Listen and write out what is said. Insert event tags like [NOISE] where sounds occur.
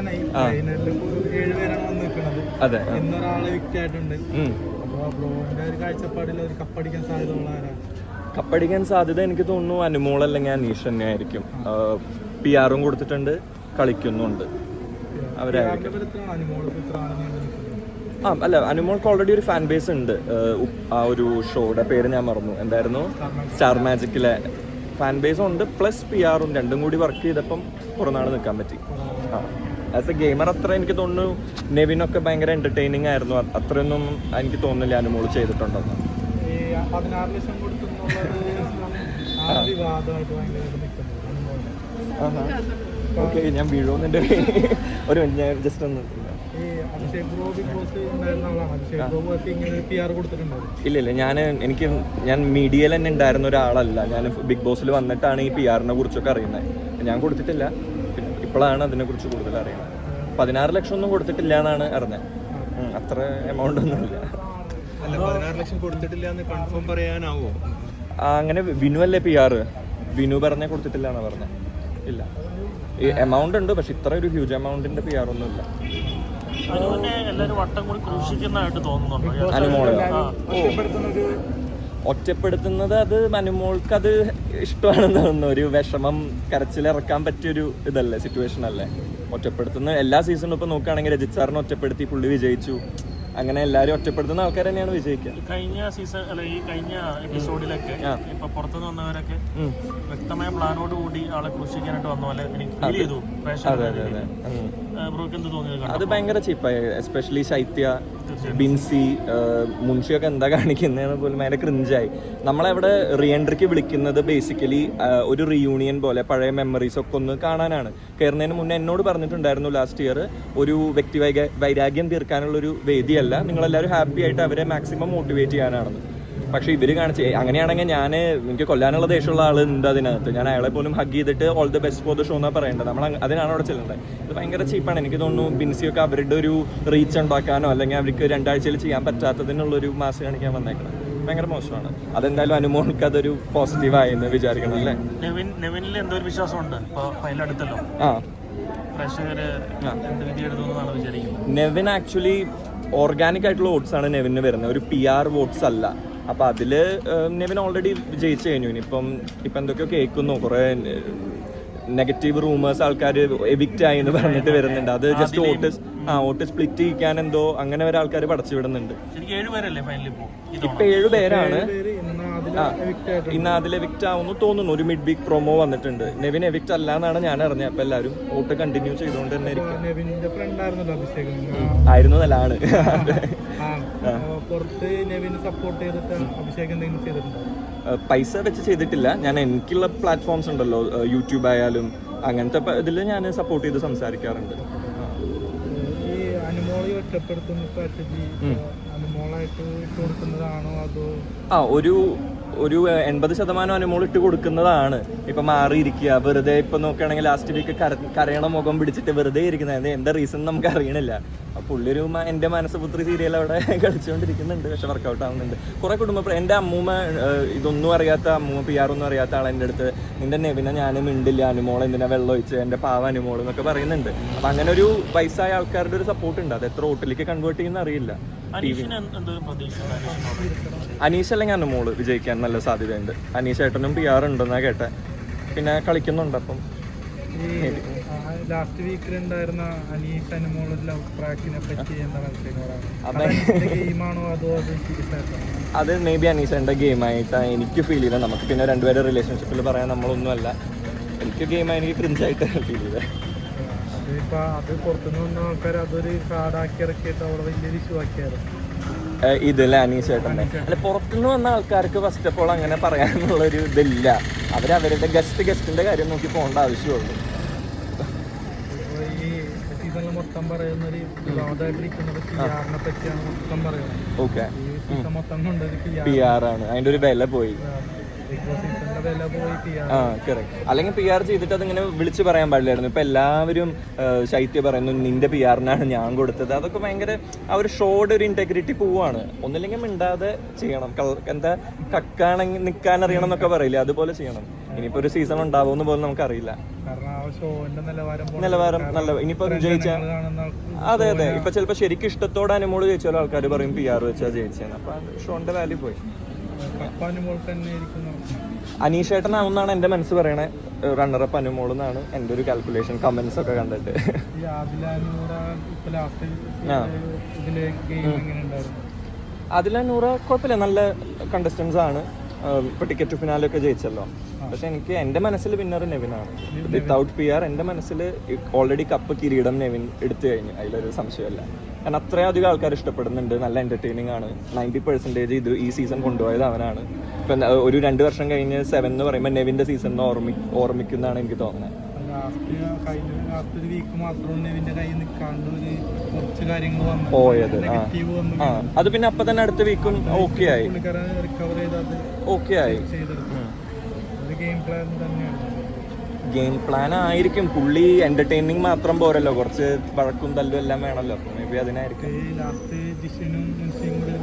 പറയാനായി വന്ന് നിൽക്കുന്നത്. അതെ. ഇന്നൊരാളെ ഒരു കാഴ്ചപ്പാടിൽ ഒരു കപ്പടിക്കാൻ സാധ്യതയുള്ള ആരാണ്? കപ്പടിക്കാൻ സാധ്യത എനിക്ക് തോന്നുന്നു അനുമോൾ അല്ലെങ്കിൽ അനീഷ് തന്നെ ആയിരിക്കും. പി ആറും കൊടുത്തിട്ടുണ്ട് കളിക്കുന്നുണ്ട്. അവരായിരിക്കും. ആ അല്ല അനുമോൾക്ക് ഓൾറെഡി ഒരു ഫാൻ ബേസ് ഉണ്ട്. ആ ഒരു ഷോയുടെ പേര് ഞാൻ മറന്നു. എന്തായിരുന്നു? സ്റ്റാർ മാജിക്കിലെ ഫാൻ ബേസ് ഉണ്ട്. പ്ലസ് പി ആറും രണ്ടും കൂടി വർക്ക് ചെയ്തപ്പം കുറേ നാൾ നിൽക്കാൻ പറ്റി. ആ. ആസ് എ ഗെയിമർ അത്ര എനിക്ക് തോന്നുന്നു നെവിനൊക്കെ ഭയങ്കര എന്റർടൈനിങ് ആയിരുന്നു. അത്രയൊന്നും എനിക്ക് തോന്നുന്നില്ല അനുമോൾ ചെയ്തിട്ടുണ്ടെന്ന് ഓക്കെ ഞാൻ വീഴുമെന്നുണ്ട് ഒരു മിനിറ്റ് ഞാൻ ജസ്റ്റ് ഒന്ന് ഇല്ല ഇല്ല ഞാൻ എനിക്ക് ഞാൻ മീഡിയയിൽ തന്നെ ഉണ്ടായിരുന്ന ഒരാളല്ല. ഞാൻ ബിഗ് ബോസിൽ വന്നിട്ടാണ് ഈ പി ആറിനെ കുറിച്ചൊക്കെ അറിയുന്നത് ഞാൻ കൊടുത്തിട്ടില്ല. ഇപ്പോഴാണ് അതിനെക്കുറിച്ച് കൂടുതൽ അറിയുന്നത്. പതിനാറ് ലക്ഷം ഒന്നും കൊടുത്തിട്ടില്ല എന്നാണ് അറിഞ്ഞത്. അത്ര എമൗണ്ട് ഒന്നുമില്ല അല്ല പതിനാറ് ലക്ഷം കൊടുത്തിട്ടില്ല എന്ന് കൺഫേം പറയാനാവോ? ആ, അങ്ങനെ വിനു അല്ലേ പി ആറ് വിനു പറഞ്ഞ കൊടുത്തിട്ടില്ല എന്നാണ് പറഞ്ഞത് ഇല്ല. ഈ എമൗണ്ട് ഉണ്ട് പക്ഷെ ഇത്ര ഒരു ഹ്യൂജ് എമൗണ്ടിന്റെ പി ആർ ഒന്നും ഇല്ല. അനുവിനെ എല്ലാവരും വട്ടം കൂടി ക്രൂശിക്കുന്നതായിട്ട് തോന്നുന്നുണ്ടോ? അനുമോൾ ഒറ്റപ്പെടുത്തുന്നത് അത് മനുമോൾക്ക് അത് ഇഷ്ടമാണെന്ന് തോന്നുന്നു ഒരു വിഷമം കരച്ചിലിറക്കാൻ പറ്റിയൊരു ഇതല്ലേ സിറ്റുവേഷൻ അല്ലേ? ഒറ്റപ്പെടുത്തുന്ന എല്ലാ സീസണും ഇപ്പൊ നോക്കുകയാണെങ്കിൽ രജിത് സാറിനെ ഒറ്റപ്പെടുത്തി പുള്ളി വിജയിച്ചു. അങ്ങനെ എല്ലാരും ഒറ്റപ്പെടുത്തുന്ന ആൾക്കാർ തന്നെയാണ് വിജയിക്കുക. കഴിഞ്ഞ സീസൺ അല്ല ഈ കഴിഞ്ഞ എപ്പിസോഡിലൊക്കെ ഇപ്പൊ പുറത്തുനിന്ന് വന്നവരൊക്കെ വ്യക്തമായ പ്ലാനോട് കൂടി ആളെ ക്രൂശിക്കാനായിട്ട് വന്ന. പോലെ എനിക്ക് ഫീൽ ചെയ്തു. അത് ഭയങ്കര ചീപ്പായി. എസ്പെഷ്യലി ശൈത്യ ബിൻസി മുൻഷിയൊക്കെ എന്താ കാണിക്കുന്നതെന്ന് പോലും ഭയങ്കര ക്രിഞ്ചായി നമ്മളവിടെ റിയൻട്രിക്ക് വിളിക്കുന്നത് ബേസിക്കലി ഒരു റിയൂണിയൻ പോലെ പഴയ മെമ്മറീസ് ഒക്കെ ഒന്ന് കാണാനാണ്. കയറുന്നതിന് മുന്നേ എന്നോട് പറഞ്ഞിട്ടുണ്ടായിരുന്നു ലാസ്റ്റ് ഇയർ ഒരു വ്യക്തി വൈരാഗ്യം തീർക്കാനുള്ളൊരു വേദിയല്ല. നിങ്ങളെല്ലാവരും ഹാപ്പി ആയിട്ട് അവരെ മാക്സിമം മോട്ടിവേറ്റ് ചെയ്യാനാണെന്ന്. പക്ഷേ ഇവർ കാണിച്ച് അങ്ങനെയാണെങ്കിൽ ഞാൻ എനിക്ക് കൊല്ലാനുള്ള ദേഷ്യമുള്ള ആൾ ഉണ്ട് അതിനകത്ത്. ഞാൻ അയാളെ പോലും ഹഗ് ചെയ്തിട്ട് all the best for the show എന്നാ പറയേണ്ടത്. നമ്മൾ അതിനാണ് അവിടെ ചെല്ലുന്നത് ഇത് ഭയങ്കര ചീപ്പാണ് എനിക്ക് തോന്നുന്നു ബിൻസിയൊക്കെ അവരുടെ ഒരു റീച്ച് ഉണ്ടാക്കാനോ അല്ലെങ്കിൽ അവർക്ക് രണ്ടാഴ്ചയിൽ ചെയ്യാൻ പറ്റാത്തതിനുള്ളൊരു മാസ് കാണിക്കാൻ വന്നേക്കണം ഭയങ്കര മോശമാണ്. അതെന്തായാലും അനുമോൾക്ക് അതൊരു പോസിറ്റീവായി എന്ന് വിചാരിക്കണം അല്ലേ? എന്തോ ഒരു വിശ്വാസമുണ്ട്? അടുത്തല്ലോ. ആ. നെവിൻ ആക്ച്വലി ഓർഗാനിക് ആയിട്ടുള്ള വോട്ട്സ് ആണ് നെവിന് വരുന്നത്. ഒരു പി ആർ വോട്ട്സ് അല്ല. അപ്പൊ അതിൽ നെവിൻ ഓൾറെഡി വിജയിച്ചു കഴിഞ്ഞു. ഇനിയിപ്പം ഇപ്പൊ എന്തൊക്കെയോ കേൾക്കുന്നു. കുറെ നെഗറ്റീവ് റൂമേഴ്സ് ആൾക്കാർ എവിക്റ്റ് ആയി എന്ന് പറഞ്ഞിട്ട് വരുന്നുണ്ട്. അത് ജസ്റ്റ് വോട്ട് ആ വോട്ട് സ്പ്ലിറ്റ് ചെയ്യിക്കാൻ എന്തോ അങ്ങനെ വരെ ആൾക്കാർ പടച്ചു വിടുന്നുണ്ട്. ഇപ്പൊ? ഏഴുപേരാണ് പേര് ഇന്ന് അതിൽ എവിക്റ്റ് ആവുന്നു തോന്നുന്നു. ഒരു മിഡ് വീക്ക് പ്രൊമോ വന്നിട്ടുണ്ട്. നെവിൻ എവിക്റ്റ് അല്ല എന്നാണ് ഞാൻ അറിഞ്ഞത്. അപ്പൊ എല്ലാവരും വോട്ട് കണ്ടിന്യൂ ചെയ്തുകൊണ്ട് തന്നെ ഇരിക്കും നെവിന്റെ ഫ്രണ്ട് അഭിഷേക് ആയിരുന്നതാണ് ആ. അപ്പൊ പുറത്ത് നെവിന് സപ്പോർട്ട് ചെയ്തിട്ട് അഭിഷേക് എന്തെങ്കിലും ചെയ്തിട്ടുണ്ടോ? പൈസ വെച്ച് ചെയ്തിട്ടില്ല. ഞാൻ എനിക്കുള്ള പ്ലാറ്റ്ഫോംസ് ഉണ്ടല്ലോ. യൂട്യൂബ് ആയാലും അങ്ങനത്തെ ഇതിൽ ഞാൻ സപ്പോർട്ട് ചെയ്ത് സംസാരിക്കാറുണ്ട്. ആ ഒരു ഒരു എൺപത് ശതമാനം അനുമോൾ ഇട്ട് കൊടുക്കുന്നതാണ്. ഇപ്പൊ മാറിയിരിക്കുക. വെറുതെ ഇപ്പൊ നോക്കുകയാണെങ്കിൽ ലാസ്റ്റ് വീക്ക് കരയണ മുഖം പിടിച്ചിട്ട് വെറുതെ ഇരിക്കുന്നത്. എന്താ റീസൺ നമുക്ക് അറിയണില്ല. പുള്ളി ഒരു എന്റെ മനസ്സുപുത്രി സീരിയൽ അവിടെ [LAUGHS] കളിച്ചുകൊണ്ടിരിക്കുന്നുണ്ട്. പക്ഷെ വർക്കൗട്ട് ആവുന്നുണ്ട്. കുറെ കുടുംബ എന്റെ അമ്മൂമ്മ ഇതൊന്നും അറിയാത്ത അമ്മൂമ്മ പി ഒന്നും അറിയാത്ത ആൾ എന്റെ അടുത്ത് നിന്റെ നെവിനെ ഞാനും മിണ്ടില്ല. അനുമോൾ എന്തിനാ വെള്ളം ഒഴിച്ച്? എന്റെ പാവ അനുമോൾ എന്നൊക്കെ പറയുന്നുണ്ട്. അപ്പൊ അങ്ങനെ ഒരു വയസ്സായ ആൾക്കാരുടെ ഒരു സപ്പോർട്ട് ഉണ്ട്. അത് എത്ര ഹോട്ടലിലേക്ക് കൺവേർട്ട് ചെയ്യുന്ന അറിയില്ല. അനീഷ് അല്ലെങ്കിൽ അനുമോൾ വിജയിക്കാൻ നല്ല സാധ്യതയുണ്ട്. അനീഷ് ഏട്ടനും പി ആർ ഉണ്ടെന്നാ കേട്ടെ. പിന്നെ കളിക്കുന്നുണ്ട് അപ്പം. ഈ ലാസ്റ്റ് വീക്കിൽ ഉണ്ടായിരുന്ന അനീഷ് അനുമോൾ ലവ് ട്രാക്കിനെ പറ്റി എന്താണ് അതോ. ആയിട്ടാണോ മേ ബി ഗെയിം ഗെയിമായിട്ടാണ് എനിക്ക് ഫീൽ ചെയ്തത് നമുക്ക് പിന്നെ രണ്ടുപേരുടെ റിലേഷൻഷിപ്പിൽ പറയാൻ നമ്മളൊന്നുമല്ല. എനിക്ക് ഗെയിം ഗെയിമായി എനിക്ക് ക്രിഞ്ചായിട്ട് ഫീൽ ചെയ്തത്. അതിപ്പോ അത് പുറത്തുനിന്ന് വന്ന ആൾക്കാർ അതൊരു കാർഡാക്കി ഇറക്കിയിട്ട് അവിടെ വലിയൊരു ഇഷ്യൂ ആക്കിയായിരുന്നു ഏഹ് ഇതില്ലേ അനീഷ് ചേട്ടന്റെ? അല്ല പുറത്തുനിന്ന് വന്ന ആൾക്കാർക്ക് ഫസ്റ്റ് ഓഫ് ഓൾ അങ്ങനെ പറയാനുള്ളൊരു ഇതില്ല. അവർ അവരുടെ ഗസ്റ്റ് ഗസ്റ്റിന്റെ കാര്യം നോക്കി പോകേണ്ട ആവശ്യമുള്ളൂ. ഇപ്പൊ ഈ സീസണിൽ മൊത്തം പറയുന്ന ഒരു വിവാദമായിട്ടിരിക്കുന്നത് പി ആറിനെ പറ്റിയാണ് മൊത്തം പറയുന്നത്. ഓക്കെ ഈ സീസൺ മൊത്തം കൊണ്ടത് പി ആറാണ് അതിന്റെ ഒരു വില പോയി. ആ കറക്റ്റ് അല്ലെങ്കിൽ പി ആർ ചെയ്തിട്ട് അതിങ്ങനെ വിളിച്ച് പറയാൻ പാടില്ലായിരുന്നു. ഇപ്പൊ എല്ലാവരും ശൈത്യ പറയുന്നു നിന്റെ പി ആറിനാണ് ഞാൻ കൊടുത്തത്. അതൊക്കെ ഭയങ്കര ആ ഒരു ഷോയുടെ ഒരു ഇന്റഗ്രിറ്റി പോവാണ്. ഒന്നില്ലെങ്കിൽ മിണ്ടാതെ ചെയ്യണം. എന്താ കക്കാണെങ്കിൽ നിൽക്കാൻ അറിയണം എന്നൊക്കെ പറയില്ലേ? അതുപോലെ ചെയ്യണം. ഇനിയിപ്പോ ഒരു സീസൺ ഉണ്ടാവുമെന്ന് പോലും നമുക്കറിയില്ല. നിലവാരം നല്ല ഇനിയിപ്പോ ജയിച്ച അതെ അതെ. ഇപ്പൊ ചിലപ്പോ ശരിക്കും ഇഷ്ടത്തോടെ അനുമോട് ജയിച്ചാലും ആൾക്കാർ പറയും പി ആർ വെച്ചാ ജയിച്ചതെന്ന് അപ്പൊ ഷോന്റെ വാല്യൂ പോയി. അനീഷേട്ടനാവുന്നാണ് എന്റെ മനസ്സ് പറയണേ. റണ്ണറപ്പ് അനുമോൾ എന്നാണ് എന്റെ ഒരു കാൽക്കുലേഷൻ കമന്റ്സ് ഒക്കെ കണ്ടിട്ട്. അതിലെ നൂറ കുഴപ്പമില്ല. നല്ല കണ്ടസ്റ്റൻസ് ആണ്. ഇപ്പൊ ടിക്കറ്റ് ഫിനാലെ ഒക്കെ ജയിച്ചല്ലോ. പക്ഷെ എനിക്ക് എന്റെ മനസ്സിൽ വിന്നർ നെവിനാണ്. വിത്തൗട്ട് പി ആർ എന്റെ മനസ്സിൽ ഓൾറെഡി കപ്പ് കിരീടം നെവിൻ എടുത്തു കഴിഞ്ഞു. അതിലൊരു സംശയമല്ല കാരണം അത്രയധികം ആൾക്കാർ ഇഷ്ടപ്പെടുന്നുണ്ട്. നല്ല എന്റർടൈനിങ് ആണ്. നയന്റി പെർസെന്റേജ് ഇത് ഈ സീസൺ കൊണ്ടുപോയത് അവനാണ്. ഇപ്പൊ ഒരു രണ്ട് വർഷം കഴിഞ്ഞ് സെവൻ എന്ന് പറയുമ്പോൾ നെവിന്റെ സീസൺ ഓർമ്മി ഓർമ്മിക്കുന്നതാണ് എനിക്ക് തോന്നുന്നത്. ലാസ്റ്റ് കഴിഞ്ഞ ലാസ്റ്റ് ഒരു വീക്ക് മാത്രമാണ് ഇതിന്റെ കയ്യിൽ നിൽക്കാണ്ട് ഒരു കുറച്ച് കാര്യങ്ങൾ വന്നു. പോയത് നെഗറ്റീവ് വന്നു. അത് പിന്നെ അപ്പൊ തന്നെ അടുത്ത വീക്കും ഓക്കെ ആയി. പുള്ളിക്കാരൻ റിക്കവർ ഓക്കെ ആയി. ചെയ്തെടുത്തു. ഒരു ഗെയിം പ്ലാൻ തന്നെയാണ്. ഗെയിം പ്ലാൻ ആയിരിക്കും. പുള്ളി എന്റർടൈനിങ് മാത്രം പോരല്ലോ. കുറച്ച് വഴക്കും തല്ലും എല്ലാം വേണമല്ലോ മേ ബി അതിനായിരിക്കും. ലാസ്റ്റ് ജിഷിനും മുൻസിയും കൂടി